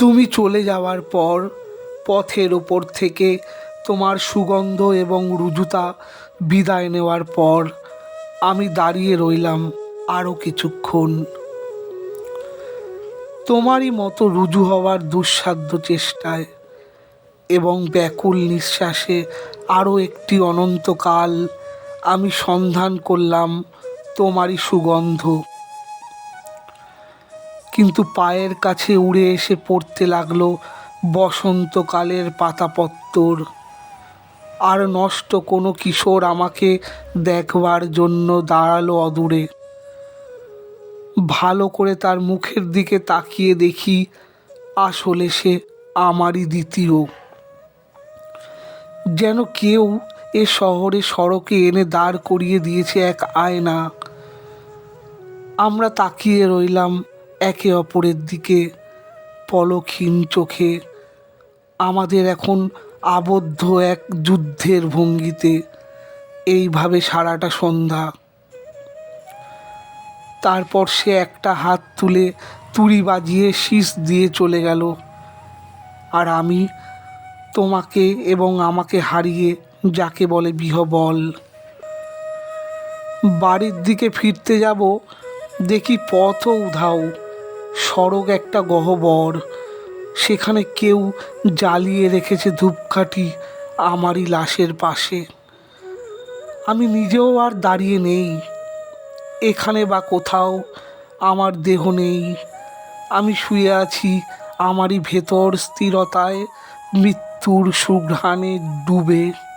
তুমি চলে যাওয়ার পর পথের ওপর থেকে তোমার সুগন্ধ এবং রুজুতা বিদায় নেওয়ার পর আমি দাঁড়িয়ে রইলাম আরও কিছুক্ষণ। তোমারই মতো রুজু হওয়ার দুঃসাধ্য চেষ্টায় এবং ব্যাকুল নিঃশ্বাসে আরও একটি অনন্তকাল আমি সন্ধান করলাম তোমারই সুগন্ধ। কিন্তু পায়ের কাছে উড়ে এসে পড়তে লাগল বসন্তকালের পাতাপত্তর। আর নষ্ট কোনো কিশোর আমাকে দেখবার জন্য দাঁড়াল অদূরে। ভালো করে তার মুখের দিকে তাকিয়ে দেখি আসলে সে আমারই দ্বিতীয়। যেন কেউ এ শহরে সড়কে এনে দাঁড় করিয়ে দিয়েছে এক আয়না। আমরা তাকিয়ে রইলাম একে অপরের দিকে পলক্ষীন চোখে। আমাদের এখন আবদ্ধ এক যুদ্ধের ভঙ্গিতে। এইভাবে সারাটা সন্ধ্যা। তারপর সে একটা হাত তুলে তুড়ি বাজিয়ে শীষ দিয়ে চলে গেল। আর আমি তোমাকে এবং আমাকে হারিয়ে যাকে বলে বিহবল। বাড়ির দিকে ফিরতে যাব, দেখি পথও উধাও। সড়ক একটা গহ্বর। সেখানে কেউ জ্বালিয়ে রেখেছে ধূপকাঠি আমারই লাশের পাশে। আমি নিজেও আর দাঁড়িয়ে নেই। এখানে বা কোথাও আমার দেহ নেই। আমি শুয়ে আছি আমারই ভেতর স্থিরতায়, মৃত্যুর সুঘ্রাণে ডুবে।